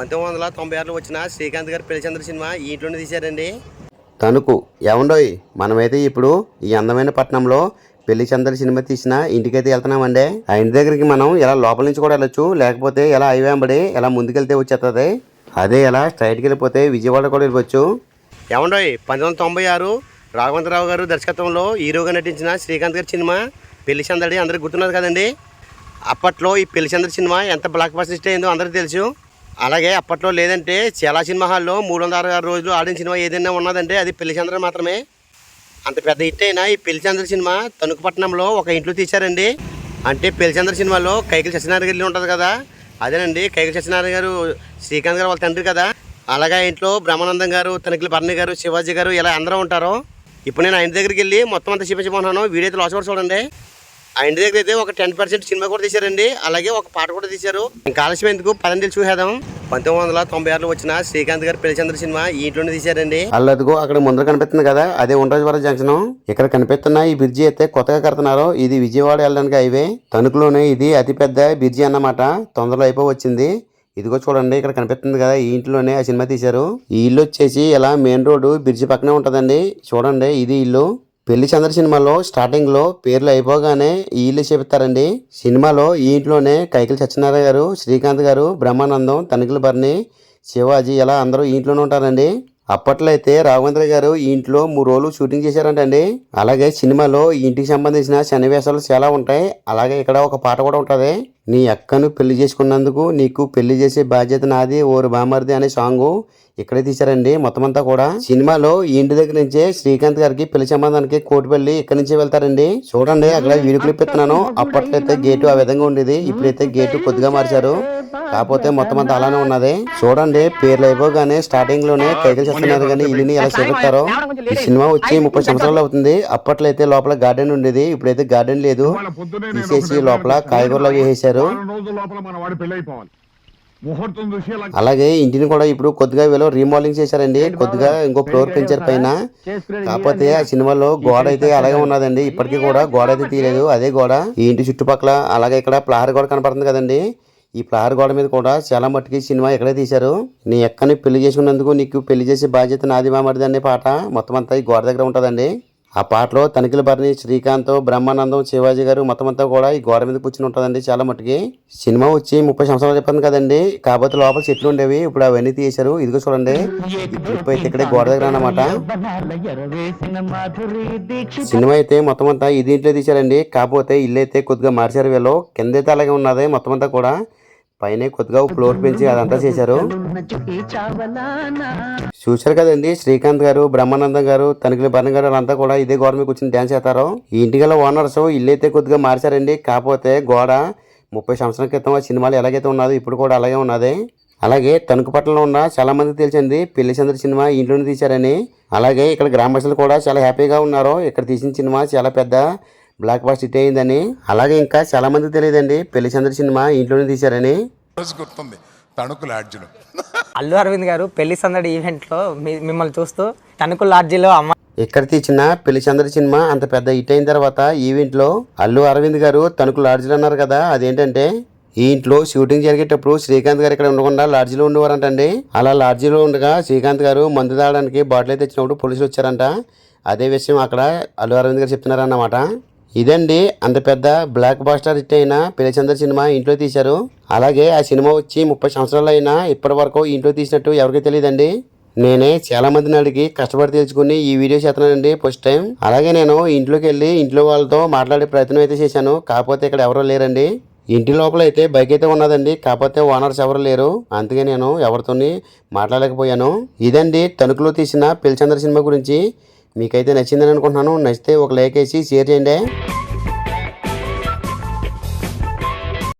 పంతొమ్మిది వందల తొంభై ఆరులో వచ్చిన శ్రీకాంత్ గారి పెళ్ళిచంద్ర సినిమా ఈ ఇంట్లోనే తీశారండి. తణుకు ఏమండోయ్? మనమైతే ఇప్పుడు ఈ అందమైన పట్టణంలో పెళ్ళి చంద్ర సినిమా తీసిన ఇంటికైతే వెళ్తున్నామండి. ఆ ఇంటి దగ్గరికి మనం ఇలా లోపల నుంచి కూడా వెళ్ళొచ్చు లేకపోతే ఇలా అయివేంబడి ఇలా ముందుకెళ్తే వచ్చేస్తుంది అదే ఇలా స్ట్రైట్కి వెళ్ళిపోతే విజయవాడ కూడా వెళ్ళిపోవచ్చు. ఏమండోయ్? పంతొమ్మిది వందల తొంభై ఆరు రాఘవంతరావు గారు దర్శకత్వంలో హీరోగా నటించిన శ్రీకాంత్ గారి సినిమా పెళ్ళి చందడి అందరికి గుర్తున్నది కదండి. అప్పట్లో ఈ పెళ్ళి చంద్ర సినిమా ఎంత బ్లాక్ బస్టర్ హిట్ అయిందో అందరికీ తెలుసు. అలాగే అప్పట్లో లేదంటే చాలా సినిమా హాల్లో మూడు వందల అరవై ఆరు రోజులు ఆడిన సినిమా ఏదైనా ఉన్నదంటే అది పెళ్ళి చంద్ర మాత్రమే. అంత పెద్ద హిట్ అయినా ఈ పెళ్ళి చంద్ర సినిమా తణుకుపట్నంలో ఒక ఇంట్లో తీశారండి. అంటే పెళ్ళి చంద్ర సినిమాలో కైకిలి సత్యనారాయణ గారి ఉంటుంది కదా అదేనండి. కైకిలి సత్యనారాయణ గారు శ్రీకాంత్ గారు వాళ్ళ తండ్రి కదా. అలాగే ఇంట్లో బ్రహ్మానందం గారు తనిఖిలి భరణి గారు శివాజీ గారు ఇలా అందరూ ఉంటారు. ఇప్పుడు నేను ఆయన దగ్గరికి వెళ్ళి మొత్తం అంతా చూపించబోతున్నాను. వీడియో అయితే లాస్ట్ చూడండి. ఆ ఇంటి దగ్గర అయితే ఒక టెన్ పర్సెంట్ సినిమా కూడా తీశారండి. అలాగే ఒక పాట కూడా తీశారు. ఇంకా ఆలస్యం ఎందుకు? పదండి చూసేద్దాం. పంతొమ్మిది వందల తొంభై ఆరులో వచ్చిన శ్రీకాంత్ గారి పెళ్ళిచంద్ర సినిమా ఈ ఇంట్లోనే తీశారండి. అల్లదిగో అక్కడ ముందర కనిపిస్తుంది కదా? అదే ఉండరాజవరం జంక్షన్. ఇక్కడ కనిపిస్తున్న ఈ బ్రిడ్జి అయితే కొత్తగా కడుతున్నారు. ఇది విజయవాడ వెళ్ళడానికి హైవే. తణుకులోనే ఇది అతిపెద్ద బ్రిడ్జి అన్నమాట. తొందరలో అయిపోవచ్చింది ఇదిగో చూడండి ఇక్కడ కనిపిస్తుంది కదా? ఈ ఇంట్లోనే ఆ సినిమా తీశారు. ఈ ఇల్లు వచ్చేసి ఇలా మెయిన్ రోడ్డు బ్రిడ్జి పక్కనే ఉంటుందండి. చూడండి ఇది ఇల్లు. పెళ్ళి చంద్ర సినిమాలో స్టార్టింగ్లో పేర్లు అయిపోగానే ఈ చెబుతారండి. సినిమాలో ఈ ఇంట్లోనే కైకిల సత్యనారాయణ గారు శ్రీకాంత్ గారు బ్రహ్మానందం తనిఖీల భరణి శివాజీ ఇలా అందరూ ఈ ఇంట్లోనే ఉంటారండి. అప్పట్లో అయితే రాఘవేంద్ర గారు ఈ ఇంట్లో మూడు రోజులు షూటింగ్ చేశారంటండి. అలాగే సినిమాలో ఇంటికి సంబంధించిన సన్నివేశాలు చాలా ఉంటాయి. అలాగే ఇక్కడ ఒక పాట కూడా ఉంటుంది. నీ అక్కను పెళ్ళి చేసుకున్నందుకు నీకు పెళ్ళి చేసే బాధ్యత నాది ఓరు బామర్ది అనే సాంగ్ ఇక్కడే తీశారండి మొత్తం అంతా కూడా. సినిమాలో ఈ ఇంటి దగ్గర నుంచే శ్రీకాంత్ గారికి పెళ్ళి సంబంధానికి కోటిపల్లి ఇక్కడి నుంచే వెళ్తారండి. చూడండి అక్కడ వీడియో క్లిప్ ఇస్తున్నాను అప్పట్లో అయితే గేటు ఆ విధంగా ఉండేది. ఇప్పుడైతే గేటు కొద్దిగా మార్చారు. కాకపోతే మొత్తం అంతా అలానే ఉన్నది. చూడండి పేర్లు అయిపోగానే స్టార్టింగ్లోనే కైకలు చేస్తున్నారు కానీ ఇల్లుని ఎలా చేపడతారో ఈ సినిమా వచ్చి ముప్పై సంవత్సరాలు అవుతుంది. అప్పట్లో అయితే లోపల గార్డెన్ ఉండేది ఇప్పుడైతే గార్డెన్ లేదు. తీసేసి లోపల కాయగూరలు వేసేసారు అలాగే ఇంటిని కూడా ఇప్పుడు కొద్దిగా వీళ్ళు రీమోడలింగ్ చేశారండి. కొద్దిగా ఇంకో ఫ్లోర్ పెంచారు పైన. కాకపోతే ఆ సినిమాలో గోడ అయితే అలాగే ఉన్నదండి. ఇప్పటికీ కూడా గోడ అయితే తీయలేదు. అదే గోడ. ఈ ఇంటి చుట్టుపక్కల అలాగే ఇక్కడ ప్లహర్ గోడ కనపడుతుంది కదండి. ఈ ప్రహార గోడ మీద కూడా చాలా మట్టుకి సినిమా ఇక్కడే తీశారు. నీ ఎక్కని పెళ్ళి చేసుకున్నందుకు నీకు పెళ్ళి చేసే బాధ్యత నాది మామడిది అనే పాట మొత్తం అంతా ఈ గోడ దగ్గర ఉంటుందండి. ఆ పాటలో తనిఖీల భరణి శ్రీకాంత్ బ్రహ్మానందం శివాజీ గారు మొత్తం అంతా కూడా ఈ గోడ మీద కూర్చుని ఉంటుందండి చాలా మట్టుకి. సినిమా వచ్చి ముప్పై సంవత్సరాలు చెప్పాను కదండి. కాకపోతే లోపల చెట్లు ఉండేవి ఇప్పుడు అవన్నీ తీశారు. ఇదిగో చూడండి. ఈ అయితే ఇక్కడే గోడ దగ్గర అన్నమాట. సినిమా అయితే మొత్తం అంతా ఇది ఇంట్లో తీశారండి. కాకపోతే ఇల్లు అయితే కొద్దిగా మార్చారు వీళ్ళు. కింద అయితే అలాగే ఉన్నది మొత్తం అంతా కూడా. పైన కొద్దిగా ఫ్లోర్ పెంచి అదంతా చేశారు. చూశారు కదండి శ్రీకాంత్ గారు బ్రహ్మానందం గారు తనిఖీల భరణ్ గారు వాళ్ళంతా కూడా ఇదే గోడ మీద కూర్చొని డ్యాన్స్ చేస్తారు. ఈ ఇంటిగల ఓనర్స్ ఇల్లు అయితే కొద్దిగా మార్చారండి. కాకపోతే గోడ ముప్పై సంవత్సరాల క్రితం ఆ సినిమాలు ఎలాగైతే ఉన్నదో ఇప్పుడు కూడా అలాగే ఉన్నది. అలాగే తణుకుపట్నంలో ఉన్న చాలా మందికి తెలిసింది పెళ్ళి చంద్ర సినిమా ఇంట్లోనే తీశారని. అలాగే ఇక్కడ గ్రామస్తులు కూడా చాలా హ్యాపీగా ఉన్నారు. ఇక్కడ తీసిన సినిమా చాలా పెద్ద బ్లాక్ బాస్ హిట్ అయిందని. అలాగే ఇంకా చాలా మందికి తెలియదండి. పెళ్ళి చంద్ర సినిమా ఇంట్లోనే తీశారని. రోజు గుర్తుంది. తణుకు లాడ్జ్లో. అల్లు అరవింద్ గారు పెళ్ళి సందడి ఈవెంట్లో మీ మిమ్మల్ని చూస్తూ తణుకు లాడ్జిలో అమ్మ ఇక్కడ తీసిన పెళ్ళి చంద్ర సినిమా అంత పెద్ద హిట్ అయిన తర్వాత ఈవెంట్లో అల్లు అరవింద్ గారు తణుకు లాడ్జిలో అన్నారు కదా అదేంటంటే ఈ ఇంట్లో షూటింగ్ జరిగేటప్పుడు శ్రీకాంత్ గారు ఇక్కడ ఉండకుండా లాడ్జిలో ఉండేవారంటండి. అలా లాడ్జిలో ఉండగా శ్రీకాంత్ గారు మందు తాగడానికి బాటిల్ అయితే తెచ్చినప్పుడు పోలీసులు వచ్చారంట. అదే విషయం అక్కడ అల్లు అరవింద్ గారు చెప్తున్నారన్నమాట. ఇదండి అంత పెద్ద బ్లాక్ బాస్టర్ హిట్ అయిన పెళ్ళిచంద్ర సినిమా ఇంట్లో తీశారు. అలాగే ఆ సినిమా వచ్చి ముప్పై సంవత్సరాలు అయినా ఇప్పటి వరకు ఇంట్లో తీసినట్టు ఎవరికి తెలియదండి. నేనే చాలా మందిని అడిగి కష్టపడి తెలుసుకుని ఈ వీడియో చేస్తున్నానండి ఫస్ట్ టైం. అలాగే నేను ఇంట్లోకి వెళ్ళి ఇంట్లో వాళ్ళతో మాట్లాడే ప్రయత్నం అయితే చేశాను. కాకపోతే ఇక్కడ ఎవరో లేరండి. ఇంటి లోపల అయితే బైక్ అయితే ఉన్నదండి. కాకపోతే ఓనర్స్ ఎవరు లేరు. అందుకే నేను ఎవరితోని మాట్లాడలేకపోయాను. ఇదండి తణుకులో తీసిన పెళ్ళిచంద్ర సినిమా గురించి. మీకైతే నచ్చిందని అనుకుంటున్నాను. నచ్చితే ఒక లైక్ వేసి షేర్ చేయండి.